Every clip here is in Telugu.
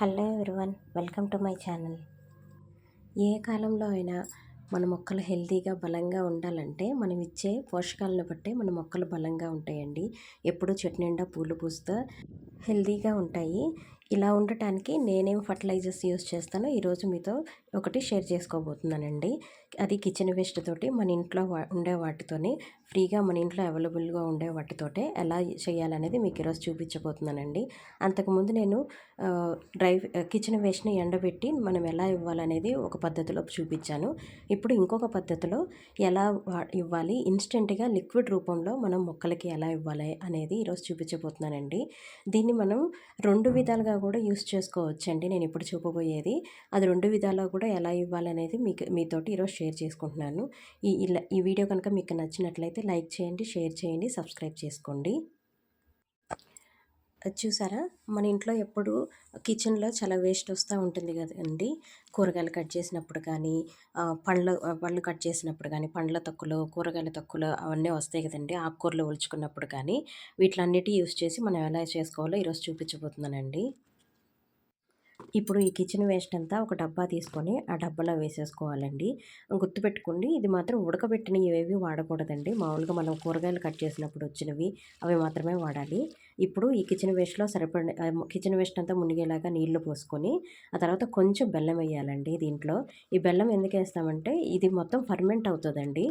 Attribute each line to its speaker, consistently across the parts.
Speaker 1: Hello everyone welcome to my channel. ఏ కాలంలో అయినా మన మొక్కలు హెల్తీగా బలంగా ఉండాలంటే మనం ఇచ్చే పోషకాలను బట్టే మన మొక్కలు బలంగా ఉంటాయండి. ఎప్పుడూ చెట్టు నిండా పూలు పూస్తూ హెల్తీగా ఉంటాయి. ఇలా ఉండటానికి నేనేం ఫర్టిలైజర్స్ యూస్ చేస్తానో ఈరోజు మీతో ఒకటి షేర్ చేసుకోబోతున్నానండి. అది కిచెన్ వేస్ట్ తోటి మన ఇంట్లో ఉండే వాటితోని ఫ్రీగా మన ఇంట్లో అవైలబుల్గా ఉండే వాటితోటే ఎలా చేయాలనేది మీకు ఈరోజు చూపించబోతున్నానండి. అంతకుముందు నేను డ్రై కిచెన్ వేస్ట్ని ఎండబెట్టి మనం ఎలా ఇవ్వాలనేది ఒక పద్ధతిలో చూపించాను. ఇప్పుడు ఇంకొక పద్ధతిలో ఎలా ఇవ్వాలి ఇన్స్టెంట్గా లిక్విడ్ రూపంలో మనం మొక్కలకి ఎలా ఇవ్వాలి అనేది ఈరోజు చూపించబోతున్నానండి. దీన్ని మనం రెండు విధాలుగా కూడా యూస్ చేసుకోవచ్చండి. నేను ఇప్పుడు చూపబోయేది. అది రెండు విధాలుగా కూడా ఎలా ఇవ్వాలనేది మీకు మీతోటి ఈరోజు షేర్ చేసుకుంటున్నాను. ఈ ఇలా ఈ వీడియో కనుక మీకు నచ్చినట్లయితే లైక్ చేయండి షేర్ చేయండి సబ్స్క్రైబ్ చేసుకోండి. చూసారా? మన ఇంట్లో ఎప్పుడు కిచెన్లో చాలా వేస్ట్ వస్తూ ఉంటుంది కదండి. కూరగాయలు కట్ చేసినప్పుడు కానీ పండ్లు పళ్ళు కట్ చేసినప్పుడు కానీ పండ్ల తొక్కులు కూరగాయల తొక్కులు అవన్నీ వస్తాయి కదండి. ఆకుకూరలు ఒలుచుకున్నప్పుడు కానీ వీటిలన్నిటి యూస్ చేసి మనం ఎలా చేసుకోవాలో ఈరోజు చూపించబోతున్నానండి. ఇప్పుడు ఈ కిచెన్ వేస్ట్ అంతా ఒక డబ్బా తీసుకొని ఆ డబ్బాలో వేసేసుకోవాలండి. గుర్తుపెట్టుకోండి ఇది మాత్రం ఉడకబెట్టినవి ఏవి వాడకూడదండి. మామూలుగా మనం కూరగాయలు కట్ చేసినప్పుడు వచ్చినవి అవి మాత్రమే వాడాలి. ఇప్పుడు ఈ కిచెన్ వేస్ట్లో సరిపడి కిచెన్ వేస్ట్ అంతా మునిగేలాగా నీళ్ళు పోసుకొని ఆ తర్వాత కొంచెం బెల్లం వేయాలండి దీంట్లో. ఈ బెల్లం ఎందుకు వేస్తామంటే ఇది మొత్తం ఫర్మెంట్ అవుతుందండి.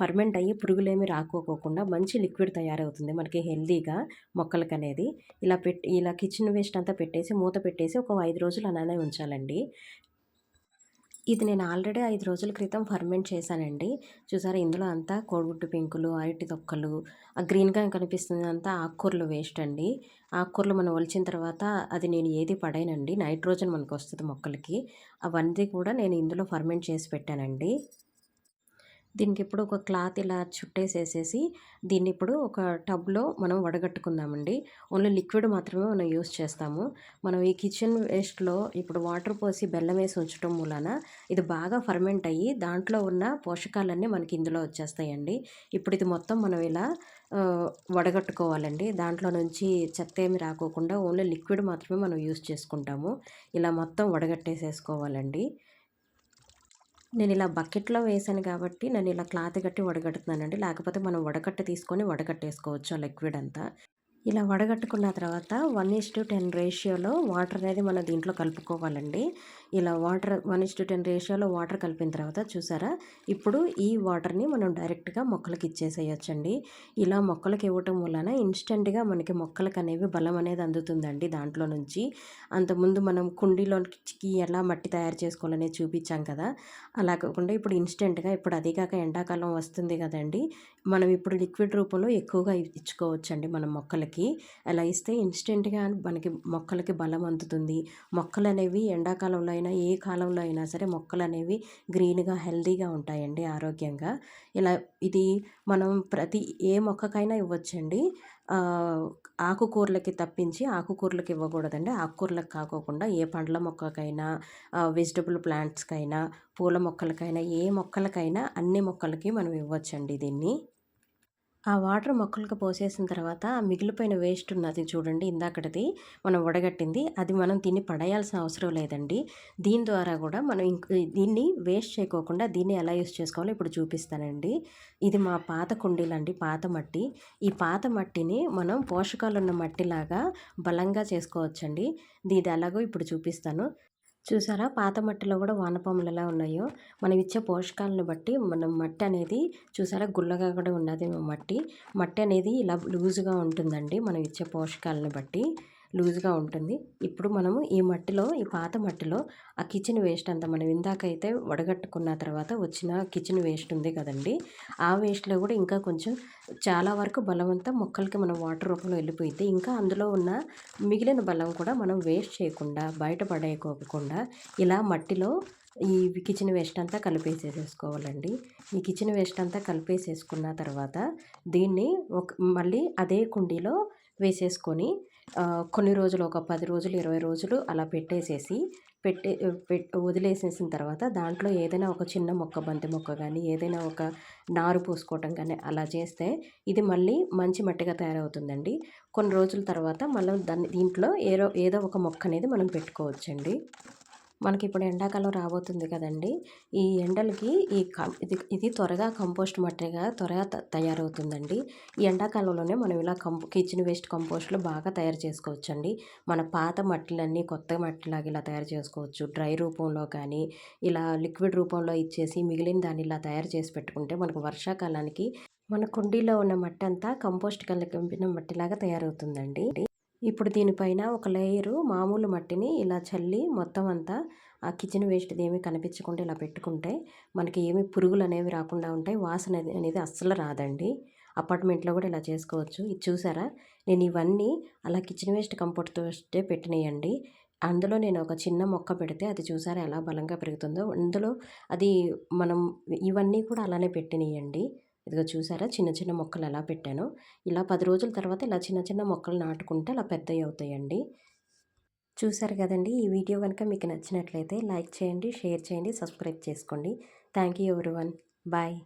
Speaker 1: ఫర్మెంట్ అయ్యి పురుగులేమి రాకోకోకుండా మంచి లిక్విడ్ తయారవుతుంది మనకి హెల్దీగా మొక్కలకి అనేది ఇలా పెట్టి ఇలా కిచెన్ వేస్ట్ అంతా పెట్టేసి మూత పెట్టేసి ఒక ఐదు రోజులు అలానే ఉంచాలండి. ఇది నేను ఆల్రెడీ ఐదు రోజుల క్రితం ఫర్మెంట్ చేశానండి. చూసారా ఇందులో అంతా కోడిగుడ్డు పెంకులు అరటి తొక్కలు ఆ గ్రీన్గా కనిపిస్తుంది అంతా ఆకుకూరలు వేస్ట్ అండి. ఆకుకూరలు మనం ఒలిచిన తర్వాత అది నేను ఏది పడైనండి. నైట్రోజన్ మనకు వస్తుంది మొక్కలకి. అవన్నీ కూడా నేను ఇందులో ఫర్మెంట్ చేసి పెట్టానండి. దీనికి ఇప్పుడు ఒక క్లాత్ ఇలా చుట్టేసేసేసి దీన్ని ఇప్పుడు ఒక టబ్లో మనం వడగట్టుకుందామండి. ఓన్లీ లిక్విడ్ మాత్రమే మనం యూస్ చేస్తాము. మనం ఈ కిచెన్ వేస్ట్లో ఇప్పుడు వాటర్ పోసి బెల్లం వేసి ఉంచడం మూలాన ఇది బాగా ఫర్మెంట్ అయ్యి దాంట్లో ఉన్న పోషకాలన్నీ మనకి ఇందులో వచ్చేస్తాయండి. ఇప్పుడు ఇది మొత్తం మనం ఇలా వడగట్టుకోవాలండి. దాంట్లో నుంచి చెత్త ఏమి రాకోకుండా ఓన్లీ లిక్విడ్ మాత్రమే మనం యూస్ చేసుకుంటాము. ఇలా మొత్తం వడగట్టేసేసుకోవాలండి. నేను ఇలా బకెట్లో వేసాను కాబట్టి నేను ఇలా క్లాత్ కట్టి వడగడుతున్నానండి లేకపోతే మనం వడకట్ట తీసుకొని వడగట్టేసుకోవచ్చు లిక్విడ్ అంతా. ఇలా వడగట్టుకున్న తర్వాత వన్ ఇస్ టు టెన్ రేషియోలో వాటర్ అనేది మనం దీంట్లో కలుపుకోవాలండి. ఇలా water one is to ten రేషియోలో వాటర్ కలిపిన తర్వాత చూసారా? ఇప్పుడు ఈ వాటర్ని మనం డైరెక్ట్గా మొక్కలకి ఇచ్చేసేయచ్చండి. ఇలా మొక్కలకి ఇవ్వటం వలన ఇన్స్టెంట్గా మనకి మొక్కలకు అనేవి బలం అనేది అందుతుందండి దాంట్లో నుంచి. అంతకుముందు మనం కుండీలోకి ఎలా మట్టి తయారు చేసుకోవాలనేది చూపించాం కదా. అలా కాకుండా ఇప్పుడు ఇన్స్టెంట్గా ఇప్పుడు అదే కాక ఎండాకాలం వస్తుంది కదండి. మనం ఇప్పుడు లిక్విడ్ రూపంలో ఎక్కువగా ఇచ్చుకోవచ్చండి మన మొక్కలకి. మొక్కలకి అలా ఇస్తే ఇన్స్టెంట్గా మనకి మొక్కలకి బలం అందుతుంది. మొక్కలు అనేవి ఎండాకాలంలో అయినా ఏ కాలంలో అయినా సరే మొక్కలు అనేవి గ్రీన్గా హెల్దీగా ఉంటాయండి ఆరోగ్యంగా. ఇలా ఇది మనం ప్రతి ఏ మొక్కకైనా ఇవ్వచ్చండి. ఆకుకూరలకి తప్పించి ఆకుకూరలకి ఇవ్వకూడదండి. ఆకుకూరలకు కాకోకుండా ఏ పండ్ల మొక్కకైనా వెజిటబుల్ ప్లాంట్స్కైనా పూల మొక్కలకైనా ఏ మొక్కలకైనా అన్ని మొక్కలకి మనం ఇవ్వచ్చండి దీన్ని. ఆ వాటర్ మొక్కలకు పోసేసిన తర్వాత మిగిలిపోయిన వేస్ట్ ఉన్నది చూడండి ఇందాకటిది మనం వడగట్టింది. అది మనం దీన్ని పడేయాల్సిన అవసరం లేదండి. దీని ద్వారా కూడా మనం ఇంక దీన్ని వేస్ట్ చేయకోకుండా దీన్ని ఎలా యూస్ చేసుకోవాలో ఇప్పుడు చూపిస్తానండి. ఇది మా పాత కుండీలండి పాత మట్టి. ఈ పాత మట్టిని మనం పోషకాలు ఉన్న మట్టిలాగా బలంగా చేసుకోవచ్చండి. ఇది ఎలాగో ఇప్పుడు చూపిస్తాను. చూసారా? పాత మట్టిలో కూడా వానపాములు ఎలా ఉన్నాయో? మనం ఇచ్చే పోషకాలను బట్టి మనం మట్టి అనేది చూసారా? గుల్లగా కూడా ఉన్నది మట్టి. మట్టి అనేది ఇలా లూజుగా ఉంటుందండి మనం ఇచ్చే పోషకాలను బట్టి. లూజ్గా ఉంటుంది. ఇప్పుడు మనము ఈ మట్టిలో ఈ పాత మట్టిలో ఆ కిచెన్ వేస్ట్ అంతా మనం ఇందాకైతే వడగట్టుకున్న తర్వాత వచ్చిన కిచెన్ వేస్ట్ ఉంది కదండి. ఆ వేస్ట్లో కూడా ఇంకా కొంచెం చాలా వరకు బలం అంతా మొక్కలకి మనం వాటర్ రూపంలో వెళ్ళిపోయితే ఇంకా అందులో ఉన్న మిగిలిన బలం కూడా మనం వేస్ట్ చేయకుండా బయట పడేయకోకుండా ఇలా మట్టిలో ఈ కిచెన్ వేస్ట్ అంతా కలిపేసేసుకోవాలండి ఈ కిచెన్ వేస్ట్ అంతా కలిపేసేసుకున్న తర్వాత దీన్ని ఒక మళ్ళీ అదే కుండీలో వేసేసుకొని కొన్ని రోజులు ఒక పది రోజులు ఇరవై రోజులు అలా పెట్టేసేసి పెట్టే పెట్ వదిలేసేసిన తర్వాత దాంట్లో ఏదైనా ఒక చిన్న మొక్క బంతి మొక్క కానీ ఏదైనా ఒక నారు పోసుకోవటం కానీ అలా చేస్తే ఇది మళ్ళీ మంచి మట్టిగా తయారవుతుందండి. కొన్ని రోజుల తర్వాత మళ్ళీ దాన్ని దీంట్లో ఏదో ఏదో ఒక మొక్క అనేది మనం పెట్టుకోవచ్చండి. మనకి ఇప్పుడు ఎండాకాలం రాబోతుంది కదండి. ఈ ఎండలకి ఈ ఇది ఇది త్వరగా కంపోస్ట్ మట్టిగా త్వరగా తయారవుతుందండి. ఈ ఎండాకాలంలోనే మనం ఇలా కంపో కిచెన్ వేస్ట్ కంపోస్ట్లు బాగా తయారు చేసుకోవచ్చండి. మన పాత మట్టిలన్నీ కొత్త మట్టిలాగా ఇలా తయారు చేసుకోవచ్చు. డ్రై రూపంలో కానీ ఇలా లిక్విడ్ రూపంలో ఇచ్చేసి మిగిలిన దాన్ని ఇలా తయారు చేసి పెట్టుకుంటే మనకు వర్షాకాలానికి మన కుండీలో ఉన్న మట్టి అంతా కంపోస్ట్ కలిపిన మట్టిలాగా తయారవుతుందండి. ఇప్పుడు దీనిపైన ఒక లేయరు మామూలు మట్టిని ఇలా చల్లి మొత్తం అంతా ఆ కిచెన్ వేస్ట్ది ఏమీ కనిపించకుండా ఇలా పెట్టుకుంటే మనకి ఏమి పురుగులు అనేవి రాకుండా ఉంటాయి. వాసన అనేది అస్సలు రాదండి. అపార్ట్మెంట్లో కూడా ఇలా చేసుకోవచ్చు. ఇది చూసారా? నేను ఇవన్నీ అలా కిచెన్ వేస్ట్ కంపోర్ట్తో వేస్టే పెట్టినాయండి. అందులో నేను ఒక చిన్న మొక్క పెడితే అది చూసారా ఎలా బలంగా పెరుగుతుందో? అందులో అది మనం ఇవన్నీ కూడా అలానే పెట్టినాయండి. ఇదిగో చూసారా? చిన్న చిన్న మొక్కలు ఎలా పెట్టాను. ఇలా పది రోజుల తర్వాత ఇలా చిన్న చిన్న మొక్కలు నాటుకుంటే అలా పెద్దవి అవుతాయండి. చూసారు కదండి? ఈ వీడియో కనుక మీకు నచ్చినట్లయితే లైక్ చేయండి షేర్ చేయండి సబ్స్క్రైబ్ చేసుకోండి. థ్యాంక్ యూ ఎవరి బాయ్.